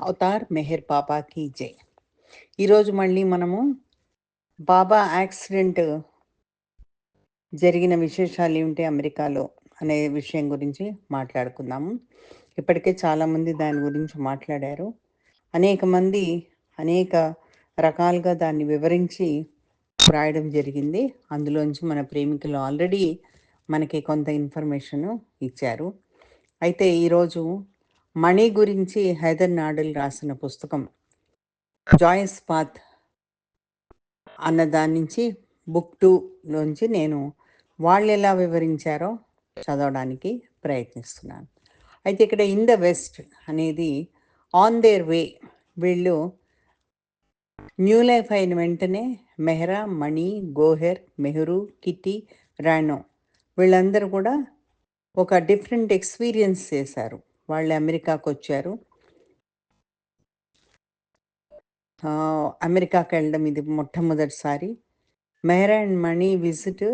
Avatar Meher బాబాకి జై. ఈరోజు మళ్ళీ మనము బాబా యాక్సిడెంట్ జరిగిన విశేషాలు ఏమిటి అమెరికాలో అనే విషయం గురించి మాట్లాడుకుందాము. ఇప్పటికే చాలామంది దాని గురించి మాట్లాడారు. అనేక మంది అనేక రకాలుగా దాన్ని వివరించి రాయడం జరిగింది. అందులోంచి మన ప్రేమికులు ఆల్రెడీ మనకి కొంత ఇన్ఫర్మేషన్ ఇచ్చారు. అయితే ఈరోజు మణి గురించి హైదర్ నాడల్ రాసిన పుస్తకం జాయిస్ పాత్ అన్న దాని నుంచి బుక్ టూలోంచి నేను వాళ్ళు ఎలా వివరించారో చదవడానికి ప్రయత్నిస్తున్నాను. అయితే ఇక్కడ ఇన్ ద వెస్ట్ అనేది ఆన్ దేర్ వే వీళ్ళు న్యూ లైఫ్ అయిన వెంటనే మెహ్రా మణి గోహెర్ మెహ్రూ కిట్టి రాణో వీళ్ళందరూ కూడా ఒక డిఫరెంట్ ఎక్స్పీరియన్స్ చేశారు. వాళ్ళు అమెరికాకు వచ్చారు అమెరికాకి వెళ్ళడం ఇది మొట్టమొదటిసారి. మెహరా అండ్ మణి విజిట్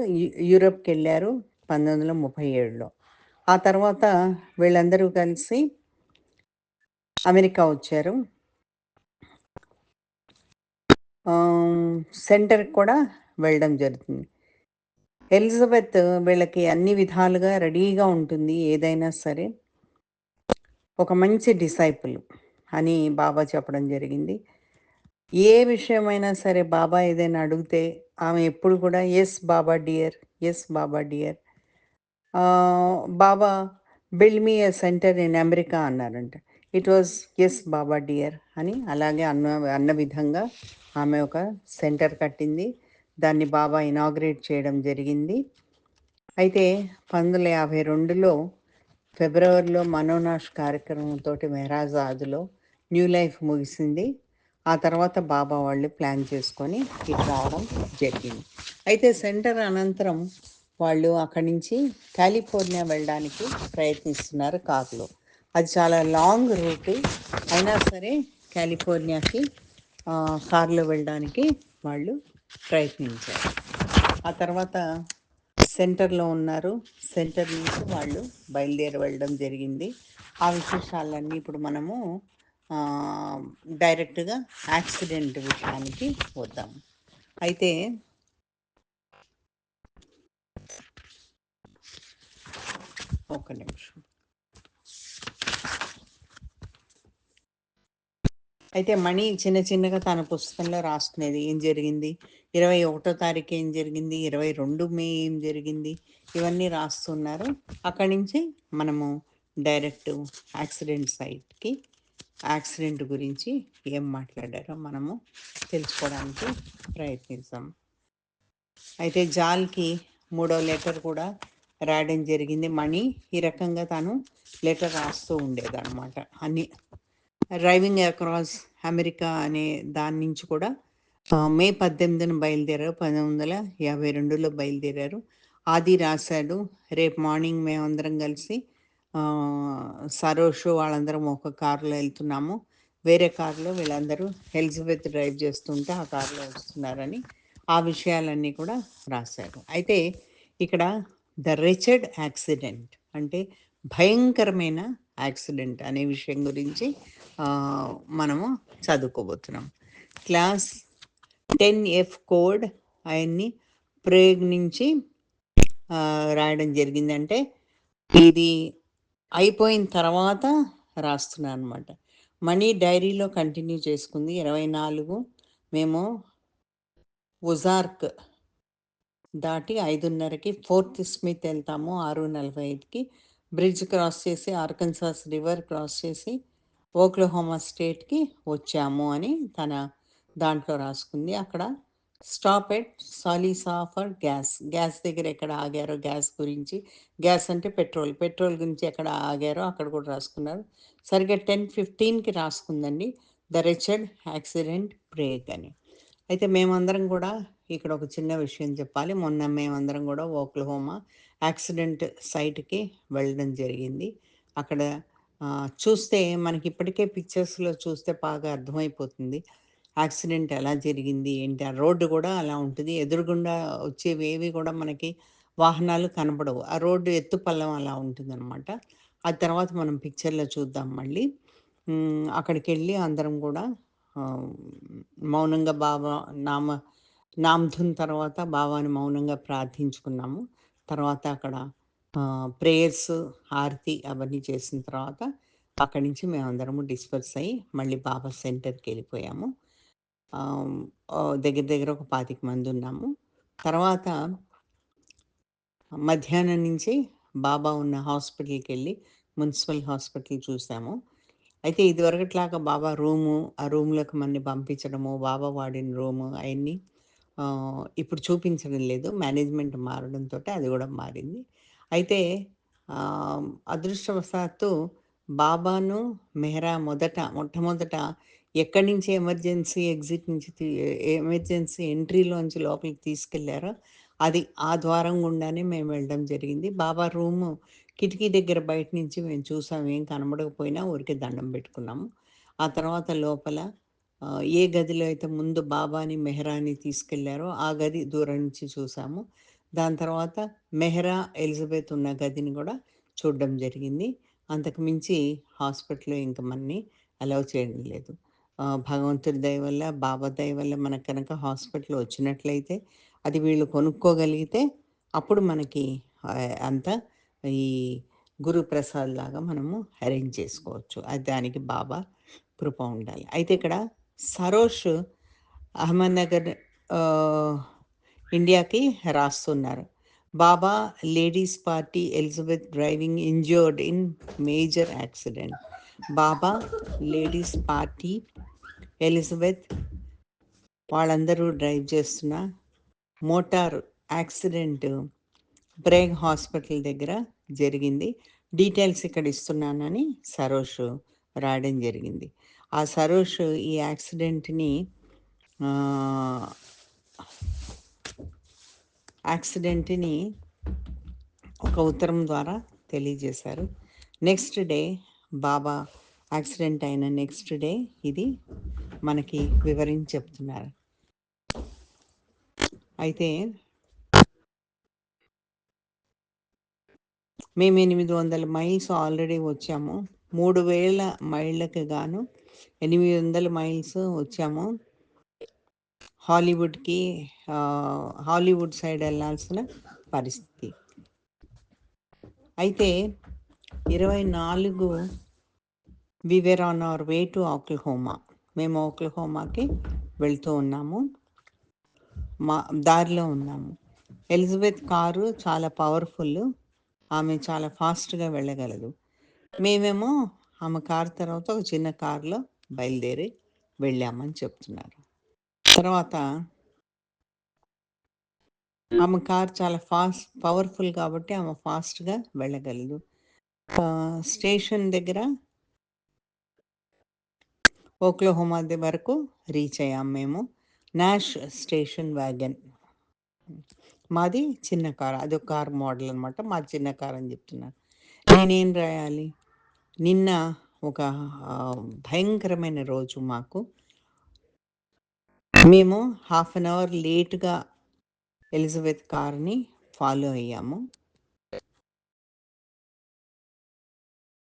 యూరప్కి వెళ్ళారు పంతొమ్మిది వందల ముప్పై ఏడులో. ఆ తర్వాత వీళ్ళందరూ కలిసి అమెరికా వచ్చారు సెంటర్కి కూడా వెళ్ళడం జరుగుతుంది. ఎలిజబెత్ వీళ్ళకి అన్ని విధాలుగా రెడీగా ఉంటుంది ఏదైనా సరే. ఒక మంచి డిసైపుల్ అని బాబా చెప్పడం జరిగింది. ఏ విషయమైనా సరే బాబా ఏదైనా అడిగితే ఆమె ఎప్పుడు కూడా yes Baba dear yes Baba dear Baba build me a centre in America అన్నారంట. It was yes Baba dear అని అలాగే అన్న అన్న విధంగా ఆమె ఒక సెంటర్ కట్టింది. దాన్ని బాబా ఇనాగ్రేట్ చేయడం జరిగింది. అయితే పంతొమ్మిది వందల యాభై రెండులో ఫిబ్రవరిలో మనోనాష్ కార్యక్రమంతో మెహరాజాద్లో న్యూ లైఫ్ ముగిసింది. ఆ తర్వాత బాబా వాళ్ళు ప్లాన్ చేసుకొని ఇటు రావడం జరిగింది. అయితే సెంటర్ అనంతరం వాళ్ళు అక్కడి నుంచి కాలిఫోర్నియా వెళ్ళడానికి ప్రయత్నిస్తున్నారు కారులో. అది చాలా లాంగ్ రూట్. అయినా సరే కాలిఫోర్నియాకి కారులో వెళ్ళడానికి వాళ్ళు ప్రయత్నించారు. ఆ తర్వాత సెంటర్లో ఉన్నారు. సెంటర్ నుంచి వాళ్ళు బయలుదేరి వెళ్ళడం జరిగింది. ఆ విశేషాలన్నీ ఇప్పుడు మనము డైరెక్ట్గా యాక్సిడెంట్ విషయానికి వద్దాం. అయితే ఒక నిమిషం. అయితే మణి చిన్న చిన్నగా తన పుస్తకంలో రాసుకునేది ఏం జరిగింది? ఇరవై ఒకటో తారీఖు ఏం జరిగింది? ఇరవై రెండు మే ఏం జరిగింది? ఇవన్నీ రాస్తున్నారు. అక్కడి నుంచి మనము డైరెక్ట్ యాక్సిడెంట్ సైట్కి యాక్సిడెంట్ గురించి ఏం మాట్లాడారో మనము తెలుసుకోవడానికి ప్రయత్నిస్తాం. అయితే జాల్కి మూడో లెటర్ కూడా రాయడం జరిగింది. మణి ఈ రకంగా తను లెటర్ రాస్తూ ఉండేదన్నమాట. అన్ని డ్రైవింగ్ అక్రాస్ అమెరికా అనే దాని నుంచి కూడా మే పద్దెనిమిదిన బయలుదేరారు పంతొమ్మిది వందల యాభై రెండులో బయలుదేరారు. ఆది రాశాడు రేపు మార్నింగ్ మేమందరం కలిసి సరోష్ వాళ్ళందరం ఒక కారులో వెళ్తున్నాము. వేరే కారులో వీళ్ళందరూ ఎలిజబెత్ డ్రైవ్ చేస్తుంటే ఆ కారులో వస్తున్నారని ఆ విషయాలన్నీ కూడా రాశారు. అయితే ఇక్కడ ద రిచర్డ్ యాక్సిడెంట్ అంటే భయంకరమైన యాక్సిడెంట్ అనే విషయం గురించి మనము చదువుకోబోతున్నాం. క్లాస్ టెన్ ఎఫ్ కోడ్ ఆయన్ని ప్రయోగించి రాయడం జరిగిందంటే ఇది అయిపోయిన తర్వాత రాస్తున్నాను అనమాట మనీ డైరీలో కంటిన్యూ చేసుకుంది. ఇరవై నాలుగు మేము ఉజార్క్ దాటి ఐదున్నరకి ఫోర్త్ స్మిత్ వెళ్తాము. ఆరు నలభై ఐదుకి బ్రిడ్జ్ క్రాస్ చేసి ఆర్కన్సాస్ రివర్ క్రాస్ చేసి ఓక్లహోమా స్టేట్కి వచ్చాము అని తన దాంట్లో రాసుకుంది. అక్కడ stop at Sallisaw for gas. Gas దగ్గర ఎక్కడ ఆగారో గ్యాస్ గురించి. గ్యాస్ అంటే పెట్రోల్. పెట్రోల్ గురించి ఎక్కడ ఆగారో అక్కడ కూడా రాసుకున్నారు. సరిగ్గా టెన్ ఫిఫ్టీన్కి రాసుకుందండి. ద రిచర్డ్ యాక్సిడెంట్ బ్రేక్ అని. అయితే మేమందరం కూడా ఇక్కడ ఒక చిన్న విషయం చెప్పాలి. మొన్న మేమందరం కూడా ఓక్లహోమా యాక్సిడెంట్ సైట్కి వెళ్ళడం జరిగింది. అక్కడ చూస్తే మనకి ఇప్పటికే పిక్చర్స్లో చూస్తే బాగా అర్థమైపోతుంది. యాక్సిడెంట్ ఎలా జరిగింది? ఏంటి? ఆ రోడ్డు కూడా అలా ఉంటుంది. ఎదురుగుండా వచ్చేవి ఏవి కూడా మనకి వాహనాలు కనపడవు. ఆ రోడ్డు ఎత్తు పల్లం అలా ఉంటుందన్నమాట. ఆ తర్వాత మనం పిక్చర్లో చూద్దాం మళ్ళీ. అక్కడికి వెళ్ళి అందరం కూడా మౌనంగా బాబా నామ నామధున్ తర్వాత బాబాని మౌనంగా ప్రార్థించుకున్నాము. తర్వాత అక్కడ ప్రేయర్స్, హారతి అవన్నీ చేసిన తర్వాత అక్కడి నుంచి మేమందరము డిస్పర్స్ అయ్యి మళ్ళీ బాబా సెంటర్కి వెళ్ళిపోయాము. దగ్గర దగ్గర ఒక పాతిక మంది ఉన్నాము తర్వాత మధ్యాహ్నం నుంచి బాబా ఉన్న హాస్పిటల్కి వెళ్ళి మున్సిపల్ హాస్పిటల్ చూసాము. అయితే ఇదివరకట్లాగా బాబా రూము, ఆ రూమ్‌లోకి మనని పంపించడము, బాబా వాడిన రూము అవన్నీ ఇప్పుడు చూపించడం లేదు. మేనేజ్మెంట్ మారడంతో అది కూడా మారింది. అయితే అదృష్టవశాత్తు బాబాను, మెహ్రా మొదట మొట్టమొదట ఎక్కడి నుంచి ఎమర్జెన్సీ ఎగ్జిట్ నుంచి ఎమర్జెన్సీ ఎంట్రీలోంచి లోపలికి తీసుకెళ్ళారో, అది ఆ ద్వారం గుండానే మేము వెళ్ళడం జరిగింది. బాబా రూము కిటికీ దగ్గర బయట నుంచి మేము చూసాం. ఏం కనబడకపోయినా ఊరికే దండం పెట్టుకున్నాము. ఆ తర్వాత లోపల ఏ గదిలో అయితే ముందు బాబాని, మెహ్రాని తీసుకెళ్ళారో ఆ గది దూరం నుంచి చూసాము. దాని తర్వాత మెహ్రా, ఎలిజబెత్ ఉన్న గదిని కూడా చూడడం జరిగింది. అంతకు మించి హాస్పిటల్‌లో ఇంక మనని అలౌ చేయడం లేదు. భగవంతుడి దయ వల్ల, బాబా దయ వల్ల మనకు కనుక హాస్పిటల్ వచ్చినట్లయితే, అది వీళ్ళు కొనుక్కోగలిగితే అప్పుడు మనకి అంత అంతా ఈ గురు ప్రసాద్ లాగా మనము అరేంజ్ చేసుకోవచ్చు. అది దానికి బాబా కృప ఉండాలి. అయితే ఇక్కడ సరోష్ అహ్మద్‌నగర్ ఇండియాకి రాస్తున్నారు. Baba ladies party Elizabeth driving injured in major accident. Baba ladies party Elizabeth వాళ్ళందరూ డ్రైవ్ చేస్తున్న మోటార్ యాక్సిడెంట్ బ్రేగ్ హాస్పిటల్ దగ్గర జరిగింది. డీటెయిల్స్ ఇక్కడ ఇస్తున్నానని సరోష్ రాయడం జరిగింది. ఆ సరోష్ ఈ యాక్సిడెంట్‌ని యాక్సిడెంట్‌ని ఒక ఉత్తరం ద్వారా తెలియజేశారు. నెక్స్ట్ డే బాబా యాక్సిడెంట్ అయిన నెక్స్ట్ డే ఇది మనకి వివరించి చెప్తున్నారు. అయితే మేము 800 మైల్స్ ఆల్రెడీ వచ్చాము. మూడు వేల మైళ్ళకి గాను 800 మైల్స్ వచ్చాము. హాలీవుడ్‌కి హాలీవుడ్ సైడ్ వెళ్ళాల్సిన పరిస్థితి. అయితే 24 we were on our way to Oklahoma మేము ఆక్లహోమాకి వెళ్తూ ఉన్నాము. మా దారిలో ఉన్నాము. ఎలిజబెత్ కారు చాలా పవర్‌ఫుల్. ఆమె చాలా ఫాస్ట్‌గా వెళ్ళగలదు. మేమేమో ఆమె కారు తర్వాత ఒక చిన్న కారులో బయలుదేరి వెళ్ళామని చెప్తున్నారు. తర్వాత ఆమె కారు చాలా ఫాస్ట్ పవర్‌ఫుల్ కాబట్టి ఆమె ఫాస్ట్‌గా వెళ్ళగలదు. స్టేషన్ దగ్గర ఓక్లహోమా వరకు రీచ్ అయ్యాము మేము. Nash station wagon. మాది చిన్న కారు. ఒక కార్ మోడల్ అనమాట. మాది చిన్న కారు అని చెప్తున్నాను. నేనేం రాయాలి? నిన్న ఒక భయంకరమైన రోజు మాకు. మేము హాఫ్ అన్ అవర్ లేట్‌గా ఎలిజబెత్ కార్‌ని ఫాలో అయ్యాము.